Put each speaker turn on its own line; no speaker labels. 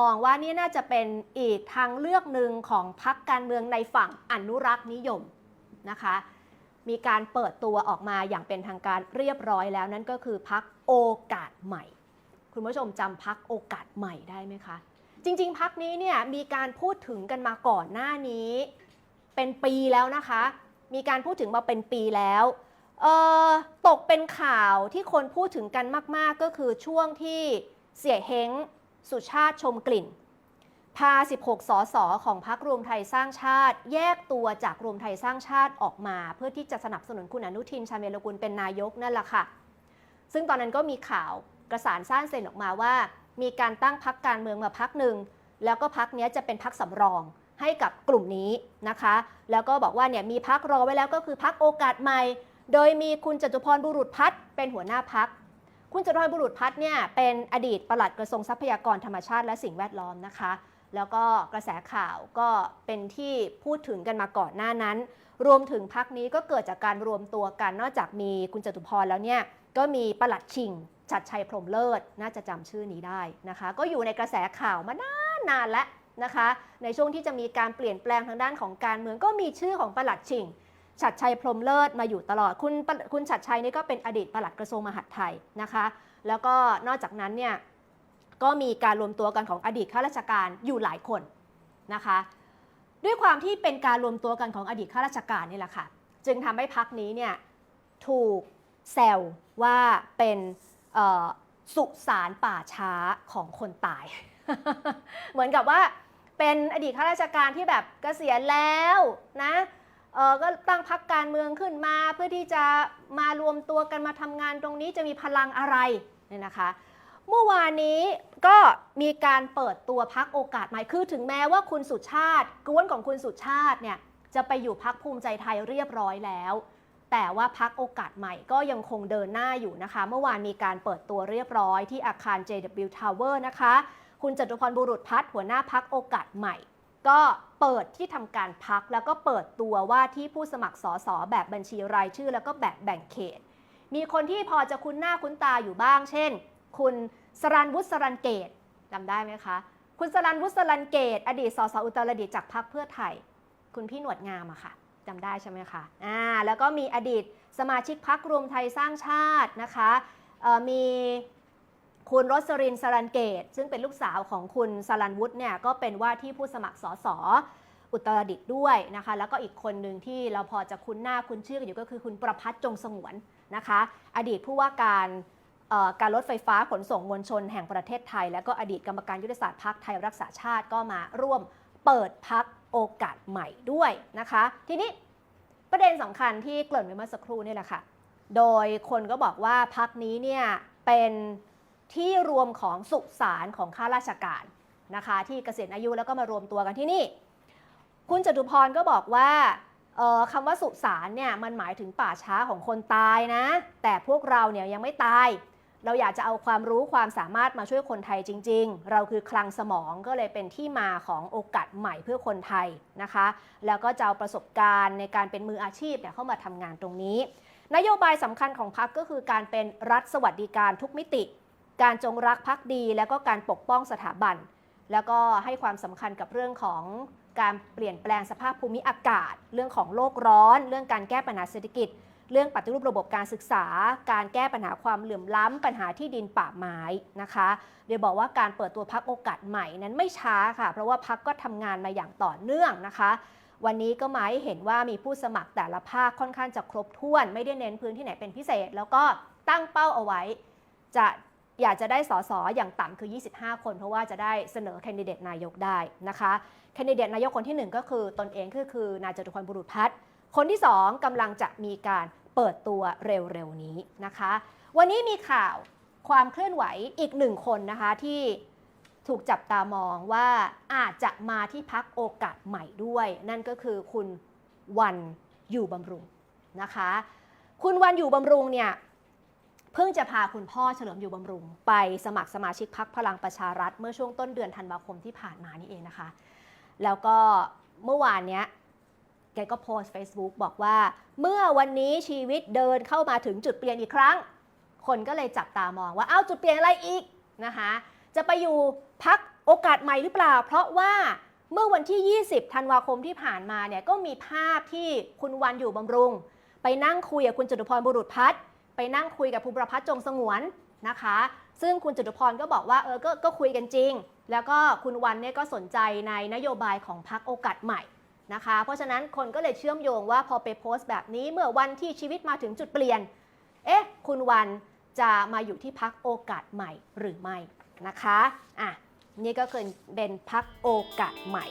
มองว่านี่น่าจะเป็นอีกทางเลือกหนึ่งของพักการเมืองในฝั่งอนุรักษ์นิยมนะคะ มีการเปิดตัวออกมาอย่างเป็นทางการเรียบร้อยแล้วนั่นก็คือพักโอกาสใหม่ คุณผู้ชมจำพักโอกาสใหม่ได้ไหมคะ จริง ๆพักนี้เนี่ยมีการพูดถึงกันมาก่อนหน้านี้ เป็นปีแล้วนะคะ มีการพูดถึงมาเป็นปีแล้วตกเป็นข่าวที่คนพูดถึงกันมาก ๆ ก็คือช่วงที่เสียเฮง สุชาติชมกลิ่น พา 16 สส ของพรรครวมไทยสร้างชาติ แยกตัวจากรวมไทยสร้างชาติออกมา เพื่อที่จะสนับสนุนคุณอนุทินชาญวีรกุลเป็นนายกนั่นแหละค่ะ ซึ่งตอนนั้นก็มีข่าวกระสานสร้างเซ็นออกมาว่า มีการตั้งพักการเมืองมาพักหนึ่งแล้วก็พักนี้จะเป็นพักสำรองให้กับกลุ่มนี้นะคะ แล้วก็บอกว่าเนี่ยมีพักรอไว้แล้วก็คือพักโอกาสใหม่ โดยมีคุณจตุพรบุรุษพัฒน์เป็นหัวหน้าพัก คุณจตุพรบุรุษพัฒน์เนี่ยเป็นอดีตปลัดกระทรวงทรัพยากรธรรมชาติและสิ่งแวดล้อมนะคะ แล้วก็กระแสข่าวก็เป็นที่พูดถึงกันมาก่อนหน้านั้น รวมถึงพักนี้ก็เกิดจากการรวมตัวกันนอกจากมีคุณจตุพรแล้วเนี่ยก็มีปลัดชิงชัดชัยพรมเลิศน่าจะจำชื่อนี้ได้นะคะ ก็อยู่ในกระแสข่าวมานานนานแล้วนะคะ ในช่วงที่จะมีการเปลี่ยนแปลงทางด้านของการเมืองก็มีชื่อของปลัดชิง ชัดชัยพรมเลิศมาอยู่ตลอด คุณคุณชัดชัยนี่ก็เป็นอดีตปลัดกระทรวงมหาดไทยนะคะ แล้วก็นอกจากนั้นเนี่ยก็มีการรวมตัวกันของอดีตข้าราชการอยู่หลายคนนะคะ ด้วยความที่เป็นการรวมตัวกันของอดีตข้าราชการนี่แหละค่ะ จึงทำให้พักนี้เนี่ยถูกแซวว่าเป็นสุสานป่าช้าของคนตาย เหมือนกับว่าเป็นอดีตข้าราชการที่แบบเกษียณแล้วนะ เออก็ตั้งพักการเมืองขึ้นมาเพื่อที่จะมารวมตัวกันมาทำงานตรงนี้จะมีพลังอะไรเนี่ยนะคะ เมื่อวานนี้ก็มีการเปิดตัวพักโอกาสใหม่คือถึงแม้ว่าคุณสุชาติกวนของคุณสุชาติเนี่ยจะไปอยู่พักภูมิใจไทยเรียบร้อยแล้ว แต่ว่าพักโอกาสใหม่ก็ยังคงเดินหน้าอยู่นะคะ เมื่อวานมีการเปิดตัวเรียบร้อยที่อาคาร JW Tower นะคะ คุณจตุพรบุรุษพัฒน์หัวหน้าพักโอกาสใหม่ ก็เปิดที่ทำการพักแล้วก็เปิดตัวว่าที่ผู้สมัครสอสอแบบบัญชีรายชื่อ แล้วก็แบบแบ่งเขต มีคนที่พอจะคุ้นหน้าคุ้นตาอยู่บ้าง เช่น คุณสรันวุฒิสรันเกตจำได้ไหมคะ คุณสรันวุฒิสรันเกต อดีตสสอุตรดิตถ์จากพรรคเพื่อไทย คุณพี่หนวดงามอะค่ะจำได้ใช่ไหมคะอ่าแล้วก็มีอดีตสมาชิกพรรครวมไทยสร้างชาตินะคะมี คุณรสรินสรันเกต ซึ่งเป็นลูกสาวของคุณสรันวุฒิเนี่ยก็เป็นว่าที่ผู้สมัครสสอุตรดิตถ์ด้วยนะคะ แล้วก็อีกคนหนึ่งที่เราพอจะคุ้นหน้าคุ้นชื่ออยู่ก็คือคุณประพัฒน์จงสงวนนะคะ อดีตผู้ว่าการการรถไฟฟ้าขนส่งมวลชนแห่งประเทศไทย และก็อดีตกรรมการยุทธศาสตร์พักไทยรักษาชาติก็มาร่วมเปิดพักโอกาสใหม่ด้วยนะคะ ทีนี้ประเด็นสำคัญที่เกริ่นไปเมื่อสักครู่นี่แหละค่ะ โดยคนก็บอกว่าพักนี้เนี่ยเป็น ที่รวมของสุสานของข้าราชการนะคะ ที่เกษียณอายุแล้วก็มารวมตัวกันที่นี่ คุณจตุพรก็บอกว่าคำว่าสุสานเนี่ยมันหมายถึงป่าช้าของคนตายนะ แต่พวกเราเนี่ยยังไม่ตาย เราอยากจะเอาความรู้ความสามารถมาช่วยคนไทยจริง ๆ เราคือคลังสมองก็เลยเป็นที่มาของโอกาสใหม่เพื่อคนไทยนะคะ แล้วก็จะเอาประสบการณ์ในการเป็นมืออาชีพเนี่ยเข้ามาทำงานตรงนี้ นโยบายสำคัญของพรรคก็คือการเป็นรัฐสวัสดิการทุกมิติ การจงรักภักดี แล้วก็การปกป้องสถาบัน แล้วก็ให้ความสำคัญกับเรื่องของการเปลี่ยนแปลงสภาพภูมิอากาศ เรื่องของโลกร้อน เรื่องการแก้ปัญหาเศรษฐกิจ เรื่องปฏิรูประบบการศึกษา การแก้ปัญหาความเหลื่อมล้ำ ปัญหาที่ดินป่าไม้นะคะเดี๋ยวบอกว่าการเปิดตัวพักโอกาสใหม่นั้นไม่ช้าค่ะ เพราะว่าพักก็ทำงานมาอย่างต่อเนื่องนะคะวันนี้ก็มาให้เห็นว่ามีผู้สมัครแต่ละภาคค่อนข้างจะครบถ้วน ไม่ได้เน้นพื้นที่ไหนเป็นพิเศษ แล้วก็ตั้งเป้าเอาไว้ จะ อยากจะได้สสอย่างต่ำคือ 25 คน เพราะว่าจะได้เสนอแคนดิเดตนายกได้นะคะแคนดิเดตนายกคนที่ 1 ก็คือตนเองก็คือนายจตุพรบุรุษพัฒน์คนที่ 2กำลังจะมีการเปิดตัวเร็วๆนี้นะคะ วันนี้มีข่าวความเคลื่อนไหวอีกหนึ่งคนนะคะที่ถูกจับตามองว่าอาจจะมาที่พักโอกาสใหม่ด้วย นั่นก็คือคุณวันอยู่บำรุงนะคะ คุณวันอยู่บำรุงเนี่ย เพิ่งจะพาคุณพ่อเฉลิมอยู่บำรุง ไปสมัครสมาชิกพักพลังประชารัฐ เมื่อช่วงต้นเดือนธันวาคมที่ผ่านมานี่เองนะคะ แล้วก็เมื่อวานเนี้ยแกก็โพสต์ Facebook บอกว่า เมื่อวันนี้ชีวิตเดินเข้ามาถึงจุดเปลี่ยนอีกครั้ง คนก็เลยจับตามองว่าเอ้าจุดเปลี่ยนอะไรอีกนะคะจะไปอยู่พักโอกาสใหม่หรือเปล่า เพราะว่าเมื่อวันที่ 20 ธันวาคมที่ผ่านมาเนี่ยก็มีภาพที่คุณวันอยู่บำรุง ไปนั่งคุยกับคุณจตุพรบุรุษพัฒน์ ไปนั่งคุยกับภูประพัฒน์จงสงวนนะคะ ซึ่งคุณจตุพรก็บอกว่าเออก็ก็คุยกันจริง แล้วก็คุณวันเนี่ยก็สนใจในนโยบายของพรรคโอกาสใหม่นะคะ เพราะฉะนั้นคนก็เลยเชื่อมโยงว่าพอไปโพสต์แบบนี้เมื่อวันที่ชีวิตมาถึงจุดเปลี่ยน เอ๊ะ คุณวันจะมาอยู่ที่พักโอกาสใหม่หรือไม่นะคะ อะ นี่ก็คือเป็นพักโอกาสใหม่